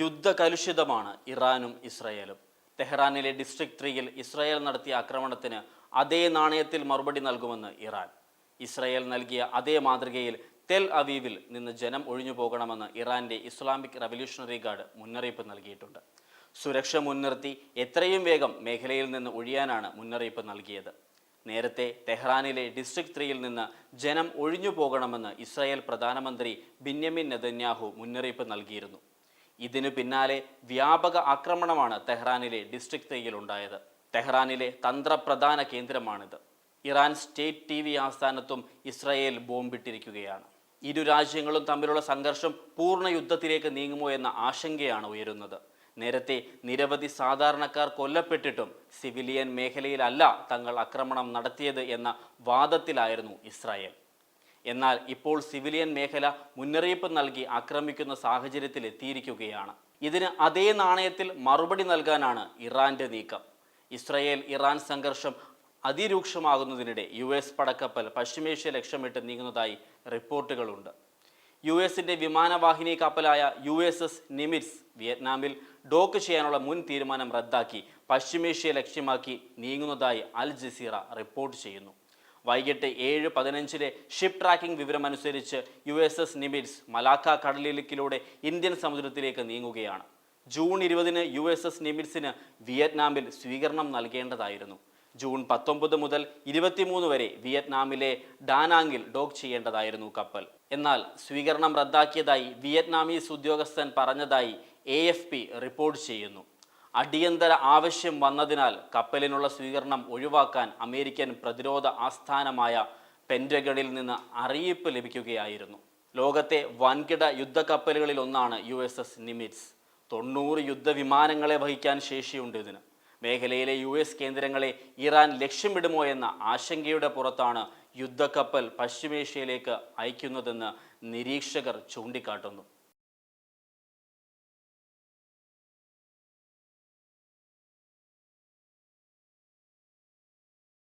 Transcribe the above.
യുദ്ധകലുഷിതമാണ് ഇറാനും ഇസ്രയേലും. തെഹ്റാനിലെ ഡിസ്ട്രിക്ട് ത്രീയിൽ ഇസ്രയേൽ നടത്തിയ ആക്രമണത്തിന് അതേ നാണയത്തിൽ മറുപടി നൽകുമെന്ന് ഇറാൻ. ഇസ്രയേൽ നൽകിയ അതേ മാതൃകയിൽ തെൽ അവീവിൽ നിന്ന് ജനം ഒഴിഞ്ഞു പോകണമെന്ന് ഇറാന്റെ ഇസ്ലാമിക് റവല്യൂഷണറി ഗാർഡ് മുന്നറിയിപ്പ് നൽകിയിട്ടുണ്ട്. സുരക്ഷ മുൻനിർത്തി എത്രയും വേഗം മേഖലയിൽ നിന്ന് ഒഴിയാനാണ് മുന്നറിയിപ്പ് നൽകിയത്. നേരത്തെ തെഹ്റാനിലെ ഡിസ്ട്രിക്ട് ത്രീയിൽ നിന്ന് ജനം ഒഴിഞ്ഞു പോകണമെന്ന് ഇസ്രായേൽ പ്രധാനമന്ത്രി ബിന്യമിൻ നെതന്യാഹു മുന്നറിയിപ്പ് നൽകിയിരുന്നു. ഇതിനു പിന്നാലെ വ്യാപക ആക്രമണമാണ് തെഹ്റാനിലെ ഡിസ്ട്രിക്ട് ത്രീയിൽ ഉണ്ടായത്. തെഹ്റാനിലെ തന്ത്രപ്രധാന കേന്ദ്രമാണിത്. ഇറാൻ സ്റ്റേറ്റ് ടി വി ആസ്ഥാനത്തും ഇസ്രായേൽ ബോംബിട്ടിരിക്കുകയാണ്. ഇരു രാജ്യങ്ങളും തമ്മിലുള്ള സംഘർഷം പൂർണ യുദ്ധത്തിലേക്ക് നീങ്ങുമോ എന്ന ആശങ്കയാണ് ഉയരുന്നത്. നേരത്തെ നിരവധി സാധാരണക്കാർ കൊല്ലപ്പെട്ടിട്ടും സിവിലിയൻ മേഖലയിലല്ല തങ്ങൾ ആക്രമണം നടത്തിയത് എന്ന വാദത്തിലായിരുന്നു ഇസ്രായേൽ. എന്നാൽ ഇപ്പോൾ സിവിലിയൻ മേഖല മുന്നറിയിപ്പ് നൽകി ആക്രമിക്കുന്ന സാഹചര്യത്തിൽ എത്തിയിരിക്കുകയാണ്. ഇതിന് അതേ നാണയത്തിൽ മറുപടി നൽകാനാണ് ഇറാന്റെ നീക്കം. ഇസ്രയേൽ ഇറാൻ സംഘർഷം അതിരൂക്ഷമാകുന്നതിനിടെ യു എസ് പടക്കപ്പൽ പശ്ചിമേഷ്യ ലക്ഷ്യമിട്ട് നീങ്ങുന്നതായി റിപ്പോർട്ടുകളുണ്ട്. യു എസിന്റെ വിമാനവാഹിനി കപ്പലായ യു എസ് എസ് നിമിറ്റ്സ് വിയറ്റ്നാമിൽ ഡോക്ക് ചെയ്യാനുള്ള മുൻ തീരുമാനം റദ്ദാക്കി പശ്ചിമേഷ്യ ലക്ഷ്യമാക്കി നീങ്ങുന്നതായി അൽ ജസീറ റിപ്പോർട്ട് ചെയ്യുന്നു. വൈകിട്ട് ഏഴ് പതിനഞ്ചിലെ ship tracking വിവരമനുസരിച്ച് U S S Nimitz Malacca കടലിലേക്കിലൂടെ Indian സമുദ്രത്തിലേക്ക് നീങ്ങുകയാണ്. ജൂൺ ഇരുപതിന് യു എസ് എസ് നിമിറ്റ്സിന് വിയറ്റ്നാമിൽ സ്വീകരണം നൽകേണ്ടതായിരുന്നു. ജൂൺ പത്തൊമ്പത് മുതൽ ഇരുപത്തിമൂന്ന് വരെ വിയറ്റ്നാമിലെ ഡാനാങ്ങിൽ ഡോക്ക് ചെയ്യേണ്ടതായിരുന്നു കപ്പൽ. എന്നാൽ സ്വീകരണം റദ്ദാക്കിയതായി വിയറ്റ്നാമീസ് ഉദ്യോഗസ്ഥൻ പറഞ്ഞതായി എ റിപ്പോർട്ട് ചെയ്യുന്നു. അടിയന്തര ആവശ്യം വന്നതിനാൽ കപ്പലിനുള്ള സ്വീകരണം ഒഴിവാക്കാൻ അമേരിക്കൻ പ്രതിരോധ ആസ്ഥാനമായ പെന്റഗണിൽ നിന്ന് അറിയിപ്പ് ലഭിക്കുകയായിരുന്നു. ലോകത്തെ വൻകിട യുദ്ധക്കപ്പലുകളിൽ ഒന്നാണ് യു എസ് എസ് നിമിറ്റ്സ്. തൊണ്ണൂറ് യുദ്ധവിമാനങ്ങളെ വഹിക്കാൻ ശേഷിയുണ്ട് ഇതിന്. മേഖലയിലെ യു എസ് കേന്ദ്രങ്ങളെ ഇറാൻ ലക്ഷ്യമിടുമോ എന്ന ആശങ്കയുടെ പുറത്താണ് യുദ്ധക്കപ്പൽ പശ്ചിമേഷ്യയിലേക്ക് അയക്കുന്നതെന്ന് നിരീക്ഷകർ ചൂണ്ടിക്കാട്ടുന്നു.